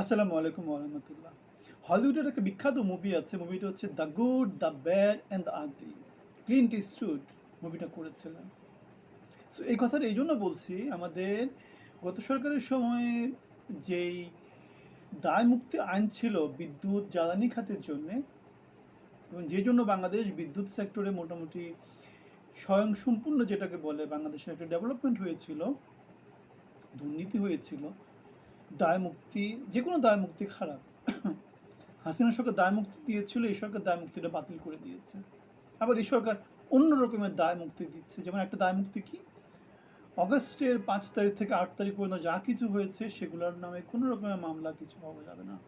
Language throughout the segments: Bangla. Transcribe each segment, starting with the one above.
আসসালামু আলাইকুম রহমতুল্লাহ। হলিউডের একটা বিখ্যাত মুভি আছে মুভিটা হচ্ছে the good the bad and the ugly Clint Eastwood মুভিটা করেছিলেন। সো এই কথাটা এই জন্য বলছি, আমাদের গত সরকারের সময়ে যেই দায় মুক্তি আইন ছিল বিদ্যুৎ, জ্বালানি খাতের জন্যে, এবং যে জন্য বাংলাদেশ বিদ্যুৎ সেক্টরে মোটামুটি স্বয়ংসম্পূর্ণ যেটাকে বলে বাংলাদেশের একটা ডেভেলপমেন্ট হয়েছিল, দুর্নীতি হয়েছিল দায় মুক্তি যে কোনো দায় মুক্তি খারাপ। হাসিনা সরকার দায় মুক্তি দিয়েছিল, এই সরকার দায় মুক্তিটা বাতিল করে দিয়েছে। আবার এই সরকার অন্য রকমের দায় মুক্তি দিচ্ছে। যেমন একটা দায় মুক্তি কি? অগস্টের পাঁচ তারিখ থেকে আট তারিখ পর্যন্ত যা কিছু হয়েছে, সেগুলোর নামে কোনো রকমের মামলা কিছু হওয়া যাবে না।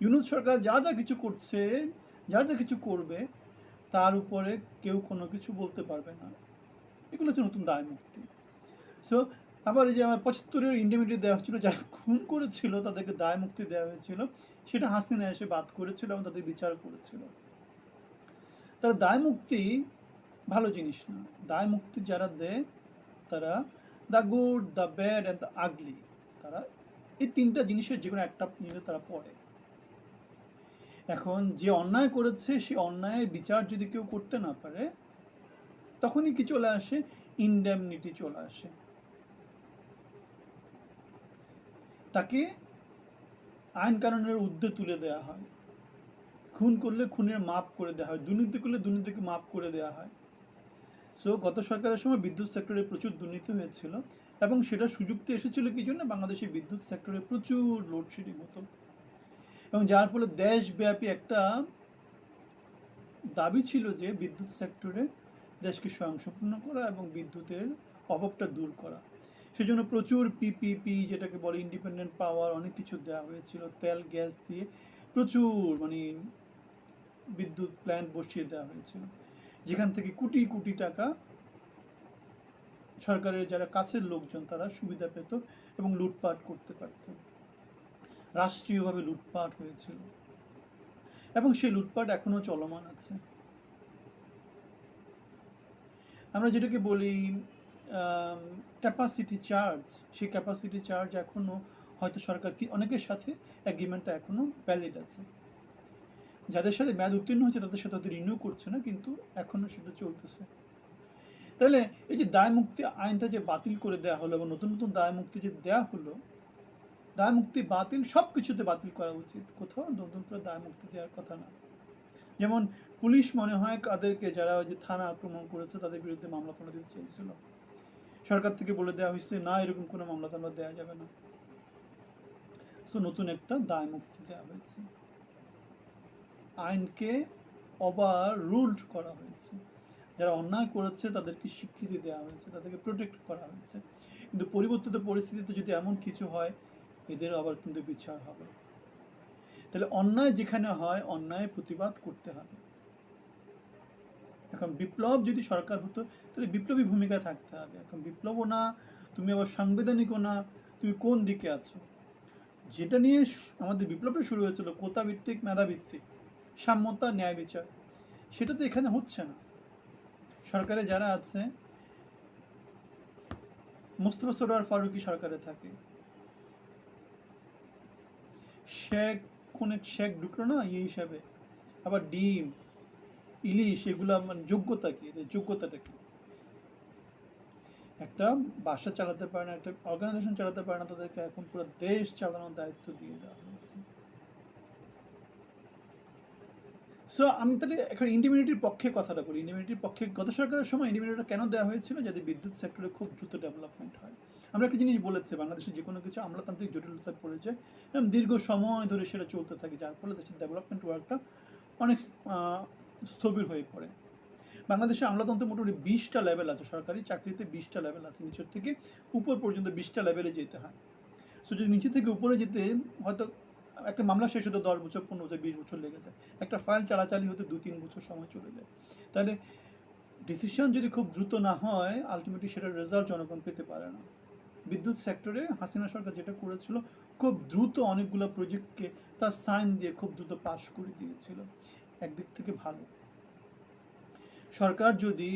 ইউনুস সরকার যা যা কিছু করছে, যা যা কিছু করবে, তার উপরে কেউ কোনো কিছু বলতে পারবে না। এগুলো হচ্ছে নতুন দায় মুক্তি সো আবার এই যে আমার পঁচাত্তরের ইন্ডিমিটি দেওয়া হচ্ছিল, যারা খুন করেছিল, তাদেরকে দায় মুক্তি দেওয়া হয়েছিল, সেটা হাসিনা এসে বাদ করেছিল এবং তাদের বিচার করেছিল। তারা দায় মুক্তি ভালো জিনিস না। দায় মুক্তি যারা দেয়, তারা the good the bad and the ugly তারা এই তিনটা জিনিসের যে কোনো একটা নিলে তারা পড়ে। এখন যে অন্যায় করেছে, সে অন্যায়ের বিচার যদি কেউ করতে না পারে, তখনই কি চলে আসে? ইনডেমনিটি চলে আসে। তাকে আইন কানুনের ঊর্ধ্বে তুলে দেওয়া হয়। খুন করলে খুনের মাপ করে দেওয়া হয়, দুর্নীতি করলে দুর্নীতিকে মাপ করে দেওয়া হয়। সো গত সরকারের সময় বিদ্যুৎ সেক্টরে প্রচুর দুর্নীতি হয়েছিল এবং সেটা সুযোগটা এসেছিল কি জন্য? বাংলাদেশের বিদ্যুৎ সেক্টরে প্রচুর লোডশেডিং হতো। এবং যার ফলে দেশব্যাপী একটা দাবি ছিল যে বিদ্যুৎ সেক্টরে দেশকে স্বয়ংসম্পূর্ণ করা এবং বিদ্যুতের অভাবটা দূর করা। সেজন্য প্রচুর পিপিপি যেটাকে বলে ইন্ডিপেন্ডেন্ট পাওয়ার অনেক কিছু দেওয়া হয়েছিল, তেল, গ্যাস দিয়ে প্রচুর মানে বিদ্যুৎ প্ল্যান্ট বসিয়ে দেওয়া হয়েছিল। যেখান থেকে কোটি কোটি টাকা সরকারের যারা কাছের লোকজন তারা সুবিধা পেত এবং লুটপাট করতে পারত। রাষ্ট্রীয়ভাবে লুটপাট হয়েছিল। এবং সেই লুটপাট এখনও চলমান আছে। আমরা যেটাকে বলি ক্যাপাসিটি চার্জ সেই ক্যাপাসিটি চার্জ এখনও হয়তো সরকার কি অনেকের সাথে অ্যাগ্রিমেন্টটা এখনও ভ্যালিড আছে। যাদের সাথে মেয়াদ উত্তীর্ণ হচ্ছে তাদের সাথে হয়তো রিনিউ করছে না, কিন্তু এখনও সেটা চলতেছে। তাহলে এই যে দায় মুক্তি আইনটা যে বাতিল করে দেওয়া হলো এবং নতুন নতুন দায় মুক্তি যে দেওয়া হলো, দায় মুক্তি বাতিল সব কিছুতে বাতিল করা উচিত। কোথাও নতুন করে দায় মুক্তি দেওয়ার কথা না। যেমন পুলিশ মনে হয় তাদেরকে যারা ওই যে থানা আক্রমণ করেছে, তাদের বিরুদ্ধে মামলা টামলা দিতে চাইছিল। সরকার থেকে বলে দেওয়া হয়েছে, না, এরকম কোনো মামলা টামলা দেওয়া যাবে না। সো নতুন একটা দায় মুক্তি দেওয়া হয়েছে। আইনকে ওভার রুলড করা হয়েছে। যারা অন্যায় করেছে, তাদেরকে স্বীকৃতি দেওয়া হয়েছে, তাদেরকে প্রোটেক্ট করা হয়েছে। কিন্তু পরিবর্তিত পরিস্থিতিতে যদি এমন কিছু হয়, এদের আবার কিন্তু বিচার হবে। তাহলে অন্যায় যেখানে হয় অন্যায় প্রতিবাদ করতে হবে। এখন বিপ্লব যদি সরকার হতো, তাহলে বিপ্লবী ভূমিকা থাকতে হবে। এখন বিপ্লবও না, তুমি আবার সাংবিধানিকও না, তুমি কোন দিকে আছো? যেটা নিয়ে আমাদের বিপ্লবটা শুরু হয়েছিল কোতাভিত্তিক, মেধাভিত্তিক, সাম্যতা, ন্যায় বিচার। সেটা তো এখানে হচ্ছে না। সরকারে যারা আছে, মোস্তফা সরোয়ার ফারুকি সরকারে থাকে। শেখ কোন শেখ ঢুকলো না ইয়ে হিসাবে। আবার ডিম ইলিশ এগুলো মানে যোগ্যতা কি? এদের যোগ্যতাটা কি? একটা বাসা চালাতে পারে না, একটা অর্গানাইজেশন চালাতে পারে না, তাদেরকে এখন পুরো দেশ চালানোর দায়িত্ব দিয়ে দেওয়া হয়েছে। সো আমি তাহলে এখন ইন্ডিমিউনিটির পক্ষে কথাটা বলি। ইন্ডিমিউনিটির পক্ষে গত সরকারের সময় ইন্ডিমিউনিটিটা কেন দেওয়া হয়েছিল? যাতে বিদ্যুৎ সেক্টরে খুব দ্রুত ডেভেলপমেন্ট হয়। আমরা একটা জিনিস বলেছি বাংলাদেশে যে কোনো কিছু আমলাতান্ত্রিক জটিলতায় পড়ে যায় দীর্ঘ সময় ধরে সেটা চলতে থাকে, যার ফলে দেশের ডেভেলপমেন্ট ওয়ার্কটা অনেক স্থবির হয়ে পড়ে। বাংলাদেশে আমলাতন্ত্রে মোটামুটি বিশটা লেভেল আছে, সরকারি চাকরিতে বিশটা লেভেল আছে, নিচের থেকে উপর পর্যন্ত বিশটা লেভেলে যেতে হয়। সো যদি নিচে থেকে উপরে যেতে, হয়তো একটা মামলা শেষ হতে দশ বছর, পনেরো বছর, বিশ বছর লেগে যায়। একটা ফাইল চালাচালি হতে দু তিন বছর সময় চলে যায়। তাহলে ডিসিশন যদি খুব দ্রুত না হয় আলটিমেটলি সেটার রেজাল্ট জনগণ পেতে পারে না। বিদ্যুৎ সেক্টরে হাসিনা সরকার যেটা করেছিল, খুব দ্রুত অনেকগুলো প্রজেক্টকে তার সাইন দিয়ে খুব দ্রুত পাশ করে দিয়েছিল। একদিক থেকে ভালো। সরকার যদি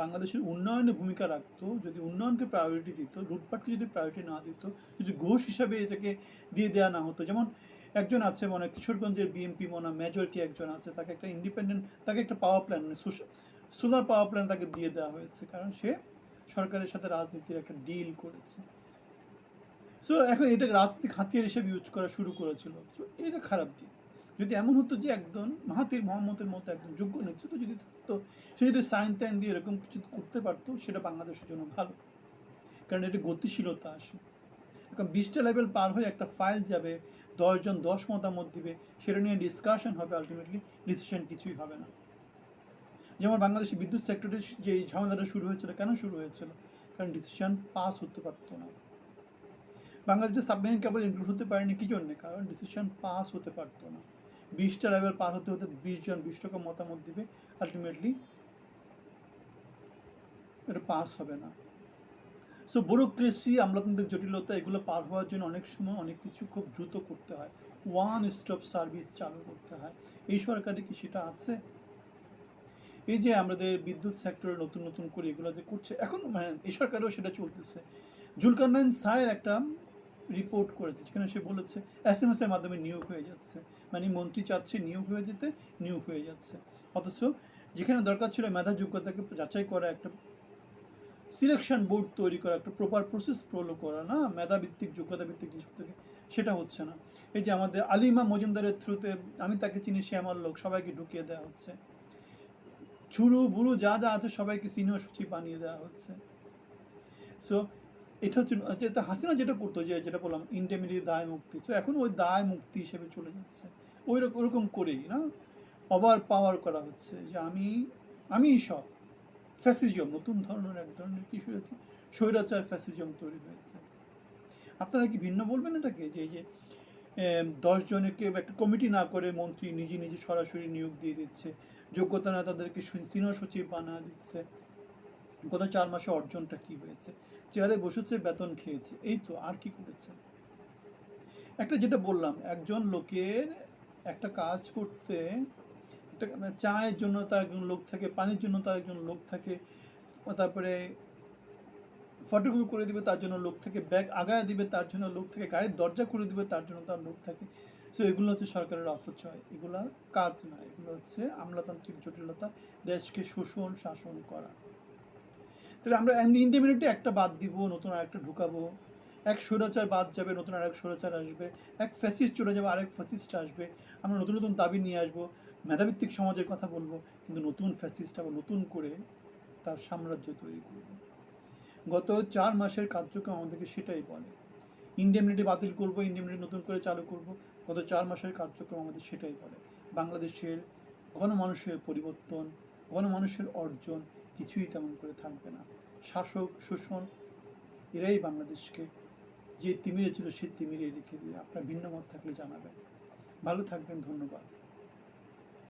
বাংলাদেশের উন্নয়নে ভূমিকা রাখতো, যদি উন্নয়নকে প্রায়োরিটি দিত লুটপাটকে যদি প্রায়োরিটি না দিত, যদি ঘোষ হিসাবে এটাকে দিয়ে দেওয়া না হতো, যেমন একজন আছে মনে কিশোরগঞ্জের বিএমপি মনে মেজর কি একজন আছে, তাকে একটা ইন্ডিপেন্ডেন্ট তাকে একটা পাওয়ার প্ল্যান মানে সোলার পাওয়ার প্ল্যান তাকে দিয়ে দেওয়া হয়েছে, কারণ সে সরকারের সাথে রাজনীতির একটা ডিল করেছে। সো এখন এটা রাজনৈতিক হাতিয়ার হিসেবে ইউজ করা শুরু করেছিল। সো এটা খারাপ দিক। যদি এমন হতো যে একজন মাহাতির মোহাম্মদের মতো একজন যোগ্য নেতৃত্ব যদি থাকতো, সে যদি সাইন টাইন দিয়ে এরকম কিছু করতে পারতো, সেটা বাংলাদেশের জন্য ভালো। কারণ এটা গতিশীলতা আসে। এখন বিশটা লেভেল পার হয়ে একটা ফাইল যাবে, দশজন, দশ মতামত দিবে, সেটা নিয়ে ডিসকাশন হবে আলটিমেটলি ডিসিশন কিছুই হবে না। যেমন বাংলাদেশে বিদ্যুৎ সেক্টরের যে ঝামেলাটা শুরু হয়েছিল, কেন শুরু হয়েছিল? কারণ ডিসিশন পাস হতে পারতো না। বাংলাদেশে সাবমেরিন কেবল ইনক্লুড হতে পারেনি, কি জন্যে? কারণ ডিসিশন পাস হতে পারতো না। বিশটা লেভেল পার হতে হতে বিশ জন, বিশ টাকা মতামত দিবে। আলটিমেটলি এটা পাস হবে না। সো ব্যুরোক্রেসি আমলাতান্ত্রিক জটিলতা, এগুলো পার হওয়ার জন্য অনেক সময় অনেক কিছু খুব দ্রুত করতে হয়। ওয়ান স্টপ সার্ভিস চালু করতে হয়। এই সরকারে কি সেটা আছে? এই যে আমাদের বিদ্যুৎ সেক্টরে নতুন নতুন করে এগুলো যে করছে, এখন মানে এই সরকারেও সেটা চলতেছে। জুলকারনাইন সায়ের একটা রিপোর্ট করেছে যেখানে সে বলেছে এস এম এস এর মাধ্যমে নিয়োগ হয়ে যাচ্ছে। মানে মন্ত্রী চাচ্ছে নিয়োগ হয়ে যেতে, নিয়োগ হয়ে যাচ্ছে। অথচ যেখানে দরকার ছিল মেধা যোগ্যতাকে যাচাই করা একটা সিলেকশন বোর্ড তৈরি করা, একটা প্রপার প্রসেস ফলো করা, না? মেধাভিত্তিক যোগ্যতা ভিত্তিক জিনিসপত্রকে সেটা হচ্ছে না। এই যে আমাদের আলিমা মজুমদারের থ্রুতে আমি তাকে চিনি, সে আমার লোক, সবাইকে ঢুকিয়ে দেওয়া হচ্ছে। ছুরু বুড়ু যা যা আছে সবাইকে সিনিয়র সচিব বানিয়ে দেওয়া হচ্ছে। সো এটা হচ্ছে, যেটা হাসিনা যেটা করতো, যে যেটা বললাম ইন্ডেমিটি দায় মুক্তি। সো এখন ওই দায় মুক্তি হিসেবে চলে যাচ্ছে। ওই রকম, ওরকম করেই, না? ওভার পাওয়ার করা হচ্ছে, যে আমি আমি সব। ফ্যাসিজম নতুন ধরনের এক ধরনের কি হয়েছে? স্বৈরাচার ফ্যাসিজম তৈরি হয়েছে। আপনারা কি ভিন্ন বলবেন এটাকে? যে যে দশ জনকে একটা কমিটি না করে মন্ত্রী নিজে নিজে সরাসরি নিয়োগ দিয়ে দিচ্ছে। যোগ্যতা না তাদেরকে সিনিয়র সচিব বানা দিচ্ছে। গত চার মাসে অর্জনটা কি হয়েছে? চেয়ারে বসেছে, বেতন খেয়েছে। এই তো আর কি করেছে? একটা যেটা বললাম, একজন লোকের একটা কাজ করতে, একটা মানে চায়ের জন্য তার একজন লোক থাকে, পানির জন্য তার একজন লোক থাকে, তারপরে ফটোকপি করে দিবে তার জন্য লোক থাকে ব্যাগ আগায় দিবে তার জন্য লোক থাকে, গাড়ির দরজা করে দিবে তার জন্য তার লোক থাকে। সো এগুলো হচ্ছে সরকারের অপচয়। এগুলা কাজ না, এগুলো হচ্ছে আমলাতান্ত্রিক জটিলতা, দেশকে শোষণ শাসন করা। তাহলে আমরা এমনি ইন্ডিমিনিটি একটা বাদ দিব, নতুন আরেকটা ঢুকাবো। এক স্বৈরাচার বাদ যাবে, নতুন আরেক স্বৈরাচার আসবে। এক ফ্যাসিস্ট চলে যাবে, আরেক ফ্যাসিস্ট আসবে। আমরা নতুন নতুন দাবি নিয়ে আসব। মেধাভিত্তিক সমাজের কথা বলব, কিন্তু নতুন ফ্যাসিস্ট আবার নতুন করে তার সাম্রাজ্য তৈরি করবে। গত চার মাসের কার্যক্রম আমাদেরকে সেটাই বলে। ইন্ডেমনিটি বাতিল করব ইন্ডেমনিটি নতুন করে চালু করব। গত চার মাসের কার্যক্রম আমাদের সেটাই বলে। বাংলাদেশের গণমানুষের পরিবর্তন, গণমানুষের অর্জন কিছুই তেমন করে থাকবে না। শাসক, শোষণ, এরাই বাংলাদেশকে যে তিমিরে ছিল সে তিমিরে রেখে দিয়ে আপনার ভিন্ন মত থাকলে জানাবেন। ভালো থাকবেন, ধন্যবাদ।